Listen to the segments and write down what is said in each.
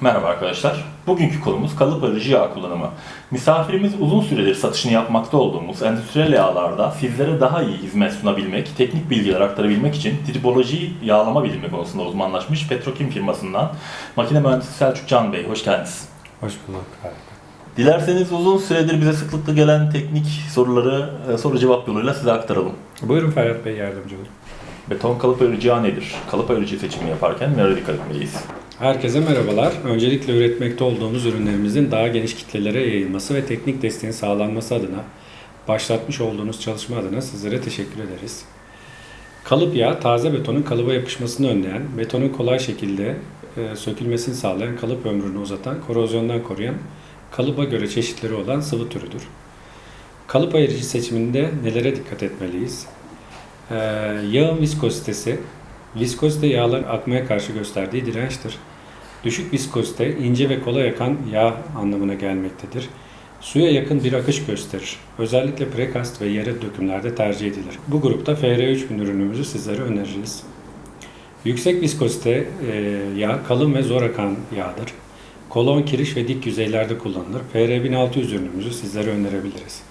Merhaba arkadaşlar. Bugünkü konumuz kalıp aracı yağ kullanımı. Misafirimiz uzun süredir satışını yapmakta olduğumuz endüstriyel yağlarda sizlere daha iyi hizmet sunabilmek, teknik bilgiler aktarabilmek için triboloji yağlama bilimi konusunda uzmanlaşmış Petrokim firmasından makine mühendisi Selçuk Can Bey. Hoş geldiniz. Hoş bulduk. Dilerseniz uzun süredir bize sıklıkla gelen teknik soruları e, soru cevap yoluyla size aktaralım. Buyurun Ferhat Bey yardımcı olun. Beton kalıp ayırıcı nedir? Kalıp ayırıcı seçimi yaparken nelere dikkat etmeliyiz? Herkese merhabalar. Öncelikle üretmekte olduğumuz ürünlerimizin daha geniş kitlelere yayılması ve teknik desteğin sağlanması adına başlatmış olduğunuz çalışma adına sizlere teşekkür ederiz. Kalıp yağ, taze betonun kalıba yapışmasını önleyen, betonun kolay şekilde e, sökülmesini sağlayan, kalıp ömrünü uzatan, korozyondan koruyan, kalıba göre çeşitleri olan sıvı türüdür. Kalıp ayırıcı seçiminde nelere dikkat etmeliyiz? Ee, yağın viskozitesi, viskozite yağların akmaya karşı gösterdiği dirençtir. Düşük viskozite, ince ve kolay akan yağ anlamına gelmektedir. Suya yakın bir akış gösterir. Özellikle prekast ve yere dökümlerde tercih edilir. Bu grupta FR3000 ürünümüzü sizlere öneririz. Yüksek viskozite e, yağ kalın ve zor akan yağdır. Kolon, kiriş ve dik yüzeylerde kullanılır. FR1600 ürünümüzü sizlere önerebiliriz.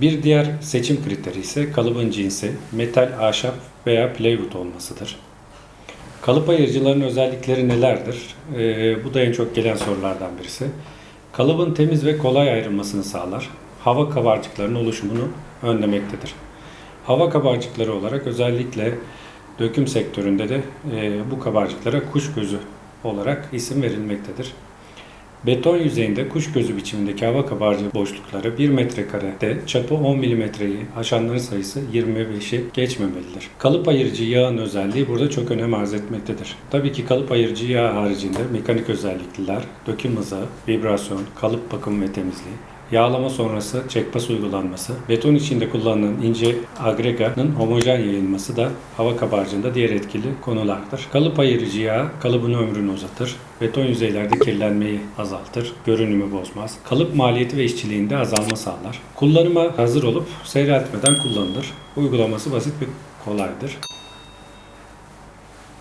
Bir diğer seçim kriteri ise kalıbın cinsi, metal, ahşap veya plywood olmasıdır. Kalıp ayırıcıların özellikleri nelerdir? Ee, bu da en çok gelen sorulardan birisi. Kalıbın temiz ve kolay ayrılmasını sağlar. Hava kabarcıklarının oluşumunu önlemektedir. Hava kabarcıkları olarak özellikle döküm sektöründe de e, bu kabarcıklara kuş gözü olarak isim verilmektedir. Beton yüzeyinde kuş gözü biçimindeki hava kabarcığı boşlukları 1 metrekarede çapı 10 milimetreyi aşanların sayısı 25'i geçmemelidir. Kalıp ayırıcı yağın özelliği burada çok önem arz etmektedir. Tabii ki kalıp ayırıcı yağ haricinde mekanik özellikliler, döküm hızı, vibrasyon, kalıp bakımı ve temizliği, Yağlama sonrası çekpas uygulanması, beton içinde kullanılan ince agreganın homojen yayılması da hava kabarcığında diğer etkili konulardır. Kalıp ayırıcı yağ kalıbın ömrünü uzatır, beton yüzeylerde kirlenmeyi azaltır, görünümü bozmaz, kalıp maliyeti ve işçiliğinde azalma sağlar. Kullanıma hazır olup seyreltmeden kullanılır. Uygulaması basit ve kolaydır.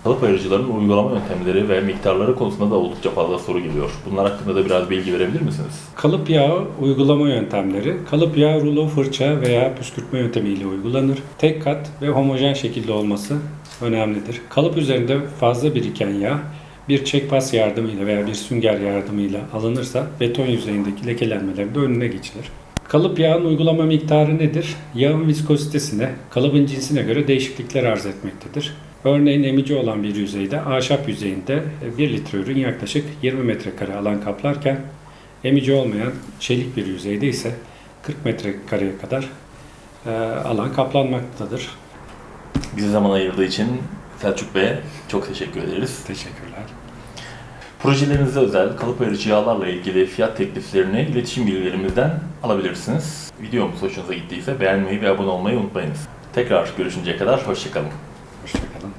Kalıp ayırıcıların uygulama yöntemleri ve miktarları konusunda da oldukça fazla soru geliyor. Bunlar hakkında da biraz bilgi verebilir misiniz? Kalıp yağı uygulama yöntemleri. Kalıp yağı rulo, fırça veya püskürtme yöntemiyle uygulanır. Tek kat ve homojen şekilde olması önemlidir. Kalıp üzerinde fazla biriken yağ bir çekpas yardımıyla veya bir sünger yardımıyla alınırsa beton yüzeyindeki lekelenmelerin de önüne geçilir. Kalıp yağın uygulama miktarı nedir? Yağın viskozitesine, kalıbın cinsine göre değişiklikler arz etmektedir. Örneğin emici olan bir yüzeyde ahşap yüzeyinde 1 litre ürün yaklaşık 20 metrekare alan kaplarken emici olmayan çelik bir yüzeyde ise 40 metrekareye kadar e, alan kaplanmaktadır. Bize zaman ayırdığı için Selçuk Bey'e çok teşekkür ederiz. Teşekkürler. Projelerinize özel kalıp ayırıcı yağlarla ilgili fiyat tekliflerini iletişim bilgilerimizden alabilirsiniz. Videomuz hoşunuza gittiyse beğenmeyi ve abone olmayı unutmayınız. Tekrar görüşünceye kadar hoşçakalın. Hoşçakalın.